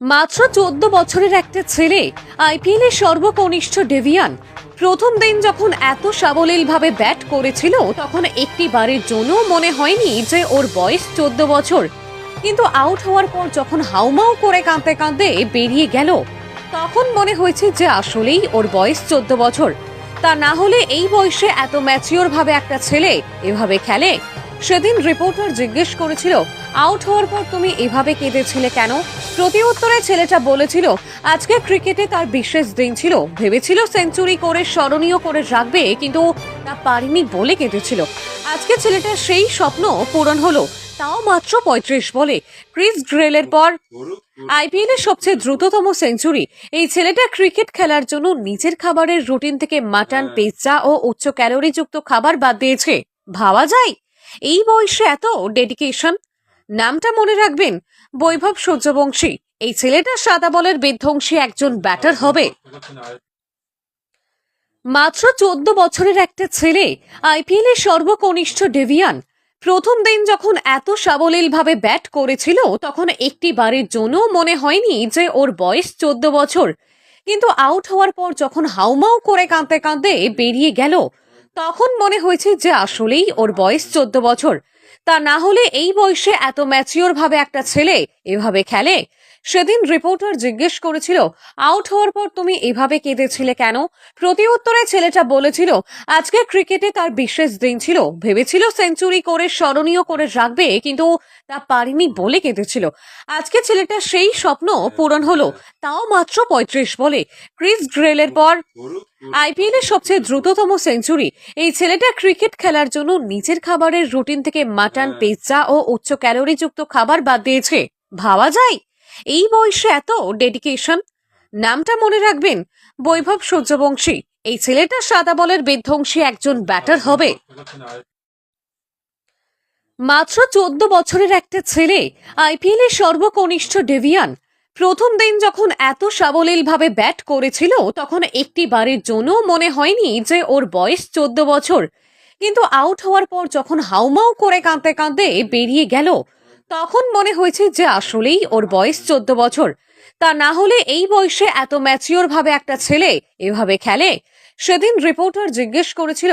মাত্র চোদ্দ বছরের একটা ছেলে, আইপিএল এর সর্বকনিষ্ঠ ডেভিয়ান। প্রথম দিন যখন এত সাবলীলভাবে ব্যাট করেছিল, তখন একটি বারের জন্য মনে হয়নি যে ওর বয়স চোদ্দ বছর। কিন্তু আউট হওয়ার পর যখন হাউমাউ করে কাঁদতে কাঁদতে বেরিয়ে গেল, তখন মনে হয়েছে যে আসলেই ওর বয়স চোদ্দ বছর। তা না হলে এই বয়সে এত ম্যাচিওর ভাবে একটা ছেলে এভাবে খেলে। সেদিন রিপোর্টার জিজ্ঞেস করেছিল আউট হওয়ার পর তুমি এভাবে কেঁদেছিলে কেন? প্রতি উত্তরে ছেলেটা বলেছিল আজকে ক্রিকেটে তার বিশেষ দিন ছিল। ভেবেছিল সেঞ্চুরি করে স্মরণীয় করে রাখবে কিন্তু তা পারিনি বলে কেঁদেছিল। আজকে ছেলেটার সেই স্বপ্ন পূরণ হলো। তাও মাত্র পঁয়ত্রিশ বলে। ক্রিস গ্রেলের পর আইপিএল এর সবচেয়ে দ্রুততম সেঞ্চুরি। এই ছেলেটা ক্রিকেট খেলার জন্য নিজের খাবারের রুটিন থেকে মাটন পিৎজা ও উচ্চ ক্যালোরিযুক্ত খাবার বাদ দিয়েছে। ভাবা যায় এই বয়সে এত ডেডিকেশন নামটা মনে রাখবেন, বৈভব সূর্যবংশী। এই ছেলেটা সাদা বলের বিধ্বংসী একজন ব্যাটার হবে। মাত্র চোদ্দ বছরের একটা ছেলে আইপিএল এর সর্বকনিষ্ঠ ডেভিয়ান প্রথম দিন যখন এত সাবলীলভাবে ব্যাট করেছিল, তখন একটি বারের জন্য মনে হয়নি যে ওর বয়স চোদ্দ বছর। কিন্তু আউট হওয়ার পর যখন হাউমাউ করে কাঁদতে কাঁদতে বেরিয়ে গেল তখন মনে হয়েছে যে আসলেই ওর বয়স চোদ্দ বছর। তা না হলে এই বয়সে এত ম্যাচিওর ভাবে একটা ছেলে এভাবে খেলে? সেদিন রিপোর্টার জিজ্ঞেস করেছিল আউট হওয়ার পর তুমি এভাবে কেঁদেছিলে কেন? প্রতি উত্তরে ছেলেটা বলেছিল, আজকে ক্রিকেটে তার বিশেষ দিন ছিল। ভেবেছিল সেঞ্চুরি করে, স্মরণীয় করে রাখবে, কিন্তু তা পারিনি বলে কেঁদেছিল। আজকে ছেলেটা সেই স্বপ্ন পূরণ হলো। তাও মাত্র পঁয়ত্রিশ বলে। ক্রিস গ্রেলের পর আইপিএল এর সবচেয়ে দ্রুততম সেঞ্চুরি। এই ছেলেটা ক্রিকেট খেলার জন্য নিজের খাবারের রুটিন থেকে মাটন পিৎজা ও উচ্চ ক্যালোরিযুক্ত খাবার বাদ দিয়েছে। ভাবা যায়? এই বয়সে এত ডেডিকেশন? নামটা মনে রাখবেন বৈভব সূর্যবংশী। এই ছেলেটা সাদা বলের বিধ্বংসী একজন ব্যাটার হবে। মাত্র চোদ্দ বছরের একটা ছেলে আইপিএল এর সর্বকনিষ্ঠ ডেভিয়ান। প্রথম দিন যখন এত সাবলীলভাবে ব্যাট করেছিল, তখন একটি বারের জন্য মনে হয়নি যে ওর বয়স চোদ্দ বছর। কিন্তু আউট হওয়ার পর যখন হাউমাউ করে কাঁদতে কাঁদতে বেরিয়ে গেল, তখন মনে হয়েছে যে আসলেই ওর বয়স চোদ্দ বছর। তা না হলে এই বয়সে এত ম্যাচিওর ভাবে একটা ছেলে এভাবে খেলে সেদিন রিপোর্টার জিজ্ঞেস করেছিল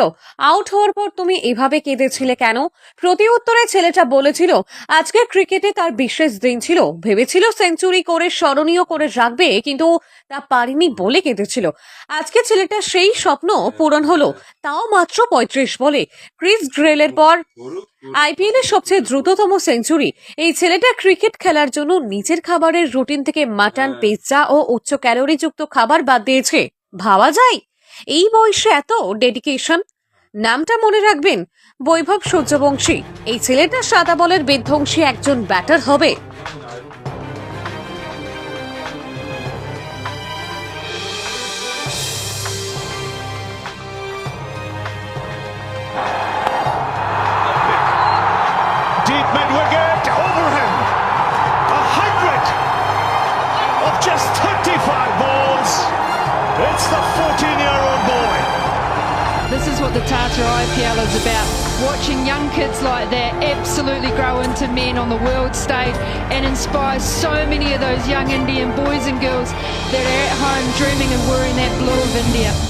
আউট হওয়ার পর তুমি এভাবে কেঁদেছিলে কেন? প্রতি উত্তরে ছেলেটা বলেছিল আজকে ক্রিকেটে তার বিশেষ দিন ছিল। ভেবেছিল সেঞ্চুরি করে স্মরণীয় করে রাখবে কিন্তু তা পারিনি বলে কেঁদেছিল। আজকে ছেলেটা সেই স্বপ্ন পূরণ হলো তাও মাত্র পঁয়ত্রিশ বলে। ক্রিস গ্রেলের পর আইপিএল এর সবচেয়ে দ্রুততম সেঞ্চুরি। এই ছেলেটা ক্রিকেট খেলার জন্য নিজের খাবারের রুটিন থেকে মাটন পিৎজা ও উচ্চ ক্যালোরিযুক্ত খাবার বাদ দিয়েছে। ভাবা যায় এই বয়সে এত ডেডিকেশন নামটা মনে রাখবেন, বৈভব সূর্যবংশী। এই ছেলেটা সাদা বলের বিধ্বংসী একজন ব্যাটার হবে। Just 35 balls. It's the 14-year-old boy. This is what the Tata IPL is about. Watching young kids like that absolutely grow into men on the world stage and inspire so many of those young Indian boys and girls that are at home dreaming of wearing that blue of India.